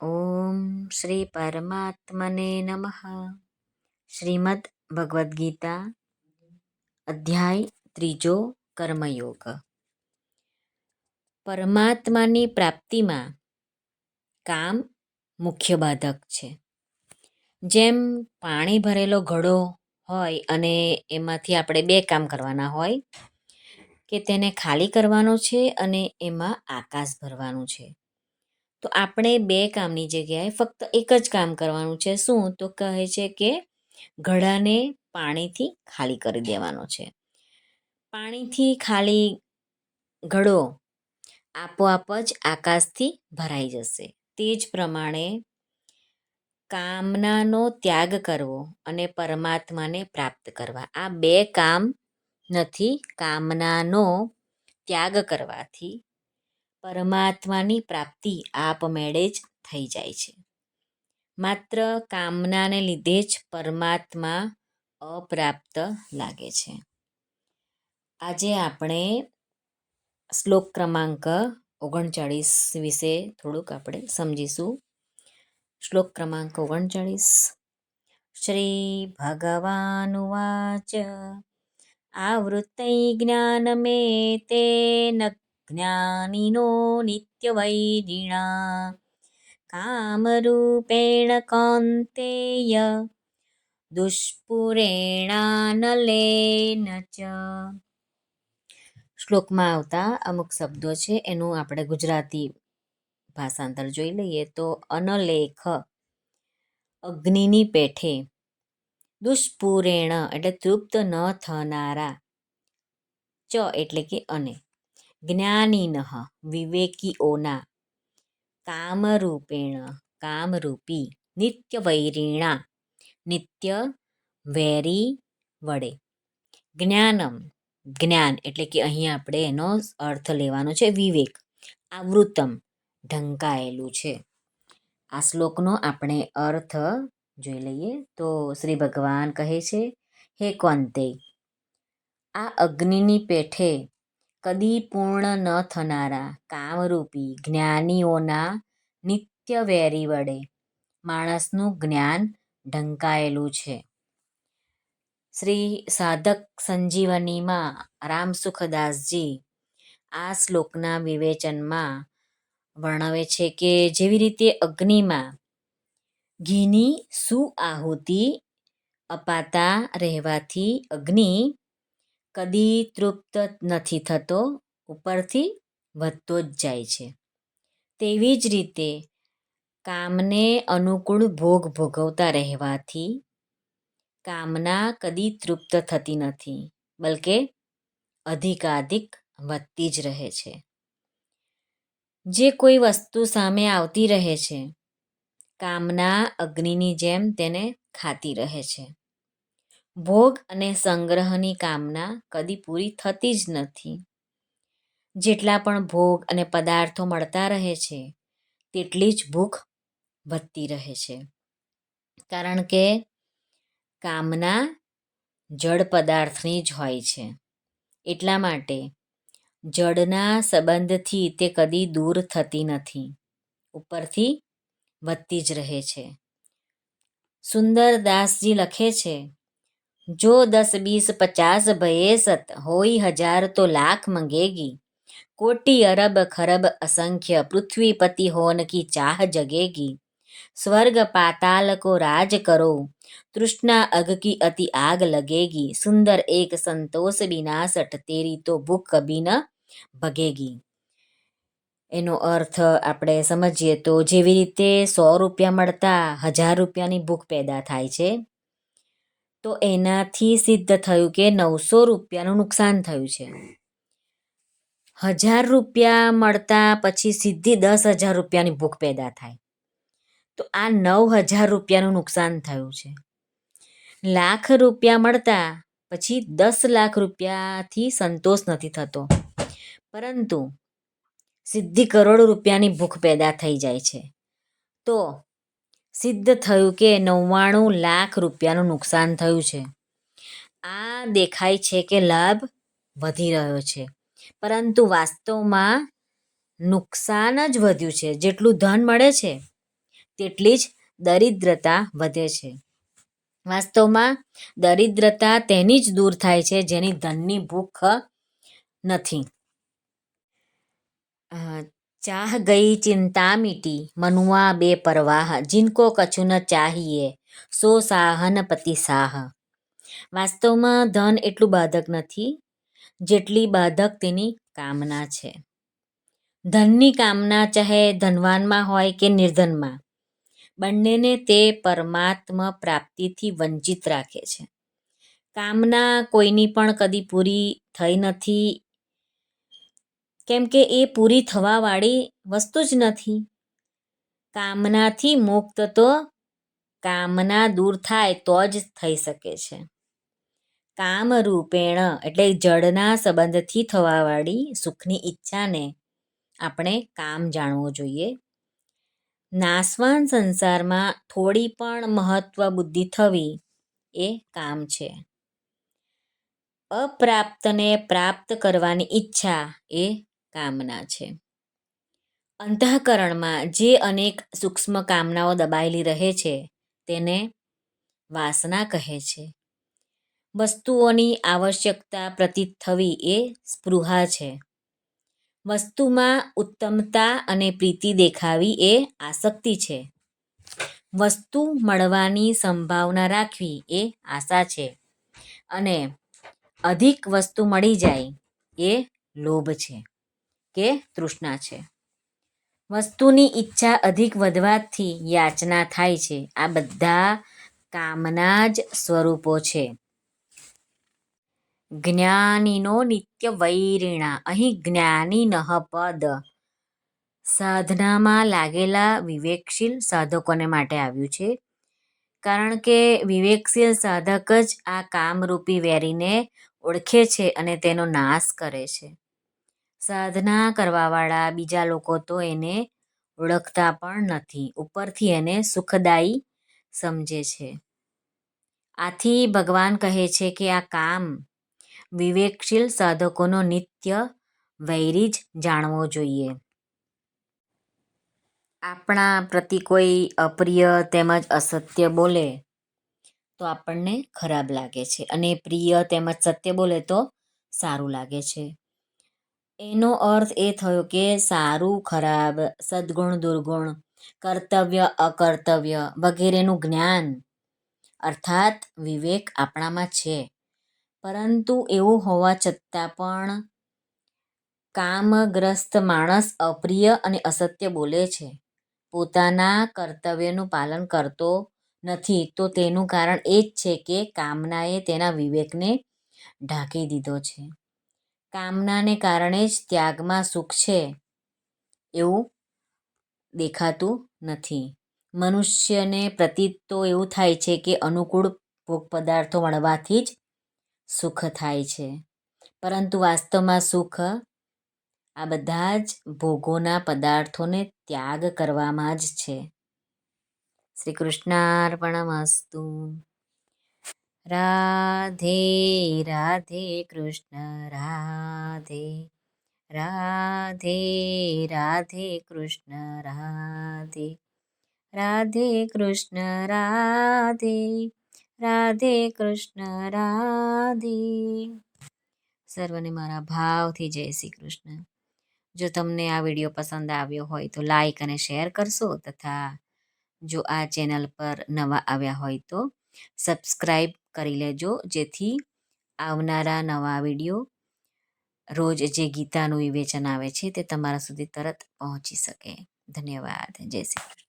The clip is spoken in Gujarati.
ઓમ શ્રી પરમાત્મને નમઃ શ્રીમદ ભગવદ્ ગીતા અધ્યાય ત્રીજો કર્મયોગ પરમાત્માની પ્રાપ્તિમાં કામ મુખ્ય બાધક છે। જેમ પાણી ભરેલો ઘડો હોય અને એમાંથી આપણે બે કામ કરવાના હોય, કે તેને ખાલી કરવાનો છે અને એમાં આકાશ ભરવાનું છે। તો આપણે બે કામની જગ્યાએ ફક્ત એક જ કામ કરવાનું છે. શું? તો કહે છે કે ઘડાને પાણીથી ખાલી કરી દેવાનો છે. પાણીથી ખાલી ઘડો આપોઆપ જ આકાશથી ભરાઈ જશે. તે જ પ્રમાણે કામનાનો ત્યાગ કરવો અને પરમાત્માને પ્રાપ્ત કરવા. આ બે કામ નથી, કામનાનો ત્યાગ કરવાથી પરમાત્માની પ્રાપ્તિ આપમેળે જ થઈ જાય છે. માત્ર કામનાને લીધે જ પરમાત્મા અપ્રાપ્ત લાગે છે. આજે આપણે શ્લોક ક્રમાંક ઓગણચાળીસ વિશે થોડુંક આપણે સમજીશું. શ્લોક ક્રમાંક ઓગણચાળીસ. શ્રી ભગવાનુવાચ આવૃત્તૈ જ્ઞાનમેતેન જ્ઞાનિનો નિત્યવૈરિણા કામરૂપેણ કૌન્તેય દુષ્પુરેણાનલેન ચ શ્લોકમાં આવતા અમુક શબ્દો છે, એનું આપણે ગુજરાતી ભાષાંતર જોઈ લઈએ તો અનલેખ, અગ્નિની પેઠે, દુષ્પુરેણ એટલે તૃપ્ત ન થનારા, ચ એટલે કે અને. જ્ઞાનીન વિવેકીઓના કામરૂપેણ, કામરૂપી નિત્ય વૈરીણા નિત્ય વેરી વડે જ્ઞાનમ, જ્ઞાન એટલે કે અહીં આપણે એનો અર્થ લેવાનો છે વિવેક. આવૃતમ, ઢંકાયેલું છે. આ શ્લોકનો આપણે અર્થ જોઈ લઈએ તો શ્રી ભગવાન કહે છે, હે કોંતે આ અગ્નિની પેઠે કદી પૂર્ણ ન થનારા કામરૂપી જ્ઞાનીઓના નિત્ય વેરી વડે માણસનું જ્ઞાન ઢંકાયેલું છે. શ્રી સાધક સંજીવનીમાં રામસુખદાસજી આ શ્લોકના વિવેચનમાં વર્ણવે છે કે જેવી રીતે અગ્નિમાં ઘીની સુઆહુતિ અપાતા રહેવાથી અગ્નિ કદી તૃપ્ત નથી થતો, ઉપરથી વધતો જ જાય છે. તેવી જ રીતે કામને અનુકૂળ ભોગ ભોગવતા રહેવાથી કામના કદી તૃપ્ત થતી નથી, બલકે અધિકાધિક વધતી જ રહે છે. જે કોઈ વસ્તુ સામે આવતી રહે છે, કામના અગ્નિની જેમ તેને ખાતી રહે છે. ભોગ અને સંગ્રહની કામના કદી પૂરી થતી જ નથી. જેટલા પણ ભોગ અને પદાર્થો મળતા રહે છે, તેટલી જ ભૂખ વધતી રહે છે. કારણ કે કામના જળ પદાર્થની જ હોય છે. એટલા માટે જડના સંબંધથી તે કદી દૂર થતી નથી. ઉપરથી વધતી જ રહે છે. સુંદર દાસજી લખે છે જો દસ બીસ પચાસ ભયે સત હોય હજાર તો લાખ મંગેગી કોટી અરબ ખરબ असंख्य पृथ्वीपति होन की चाह जगेगी स्वर्ग पाताल को राज करो तृष्णा अग की अति आग लगेगी सुंदर एक संतोष विनाशट तेरी તો ભૂખ કભી ન ભગેગી એનો અર્થ આપણે સમજીએ તો જેવી રીતે સો રૂપિયા મળતા હજાર રૂપિયાની ભૂખ પેદા થાય છે તો એનાથી સિદ્ધ થયું કે નવસો રૂપિયાનું નુકસાન થયું છે. હજાર રૂપિયા મળતા પછી સીધી દસ હજાર રૂપિયાની ભૂખ પેદા થાય. તો આ નવ હજાર રૂપિયાનું નુકસાન થયું છે. લાખ રૂપિયા મળતા પછી દસ લાખ રૂપિયાથી સંતોષ નથી થતો. પરંતુ સિદ્ધિ કરોડ રૂપિયાની ભૂખ પેદા થઈ જાય છે. તો સિદ્ધ થયું કે નવ્વાણું લાખ રૂપિયાનું નુકસાન થયું છે. આ દેખાય છે કે લાભ વધી રહ્યો છે. પરંતુ વાસ્તવમાં નુકસાન જ વધ્યું છે. જેટલું ધન મળે છે, તેટલી જ દરિદ્રતા વધે છે. વાસ્તવમાં દરિદ્રતા તેની જ દૂર થાય છે, જેની ધનની ભૂખ નથી. ચાહ ગઈ ચિંતા મીટી મનુઆ બે પરવાહ, જિનકો કછું ન ચાહીએ, સો સાહન પતિ સાહ. વાસ્તવમાં ધન એટલું બાધક નથી, જેટલી બાધક તેની કામના છે. ધનની કામના ચાહે ધનવાનમાં હોય કે નિર્ધનમાં, બંનેને તે પરમાત્મા પ્રાપ્તિથી વંચિત રાખે છે. કામના કોઈની પણ કદી પૂરી થઈ નથી કેમ કે એ પૂરી થવાવાળી વસ્તુ જ નથી. કામનાથી મુક્ત તો કામના દૂર થાય તો જ થઈ શકે છે. કામરૂપેણ એટલે જળના સંબંધથી થવાવાળી સુખની ઈચ્છાને આપણે કામ જાણવું જોઈએ. નાસવાન સંસારમાં થોડી પણ મહત્વ બુદ્ધિ થવી એ કામ છે. અપ્રાપ્તને પ્રાપ્ત કરવાની ઈચ્છા એ કામના છે. અંતઃકરણમાં જે અનેક સૂક્ષ્મ કામનાઓ દબાયેલી રહે છે, તેને વાસના કહે છે. વસ્તુઓની આવશ્યકતા પ્રતીત થવી એ સ્પૃહા છે. વસ્તુમાં ઉત્તમતા અને પ્રીતિ દેખાવી એ આસક્તિ છે. વસ્તુ મળવાની સંભાવના રાખવી એ આશા છે અને અધિક વસ્તુ મળી જાય એ લોભ છે. કે તૃષ્ણા છે. વસ્તુની ઈચ્છા અધિક વધવાથી યાચના થાય છે. આ બધા કામના જ સ્વરૂપો છે. જ્ઞાનીનો નિત્ય વૈરીણા. અહીં જ્ઞાની નહ પદ. સાધનામાં લાગેલા વિવેકશીલ સાધકોને માટે આવ્યું છે. કારણ કે વિવેકશીલ સાધક જ આ કામરૂપી વેરીને ઓળખે છે અને તેનો નાશ કરે છે. સાધના કરવાવાળા બીજા લોકો તો એને ઓળખતા પણ નથી. ઉપરથી એને સુખદાયી સમજે છે. આથી ભગવાન કહે છે કે આ કામ વિવેકશીલ સાધકોનો નિત્ય વૈરી જ જાણવો જોઈએ. આપણા પ્રતિ કોઈ અપ્રિય તેમજ અસત્ય બોલે તો આપણને ખરાબ લાગે છે અને પ્રિય તેમજ સત્ય બોલે તો સારું લાગે છે. એનો અર્થ એ થયો કે સારું, ખરાબ, સદગુણ, દુર્ગુણ, કર્તવ્ય, અકર્તવ્ય વગેરેનું જ્ઞાન અર્થાત વિવેક આપણામાં છે. પરંતુ એવું હોવા છતાં પણ કામગ્રસ્ત માણસ અપ્રિય અને અસત્ય બોલે છે. પોતાના કર્તવ્યનું પાલન કરતો નથી તો તેનું કારણ એ જ છે કે કામનાએ તેના વિવેકને ઢાંકી દીધો છે. કામનાને કારણે જ ત્યાગમાં સુખ છે. એવું દેખાતું નથી. મનુષ્યને પ્રતીત તો એવું થાય છે કે અનુકૂળ ભોગ પદાર્થો મળવાથી જ સુખ થાય છે. પરંતુ વાસ્તવમાં સુખ આ બધા જ ભોગોના પદાર્થોને ત્યાગ કરવામાં જ છે. શ્રી કૃષ્ણાર્પણમસ્તુ રાધે રાધે કૃષ્ણ, રાધે રાધે રાધે કૃષ્ણ, રાધે રાધે કૃષ્ણ, રાધે રાધે કૃષ્ણ, રાધે. સર્વને મારા ભાવથી જય શ્રી કૃષ્ણ. જો તમને આ વીડિયો પસંદ આવ્યો હોય તો લાઈક અને શેર કરશો તથા જો આ ચેનલ પર નવા આવ્યા હોય તો સબસ્ક્રાઈબ કરી લેજો. જેથી આવનારા નવા વીડિયો રોજ જે ગીતાનું વિવેચન આવે છે તે તમારા સુધી તરત પહોંચી શકે. ધન્યવાદ. જય શ્રી કૃષ્ણ.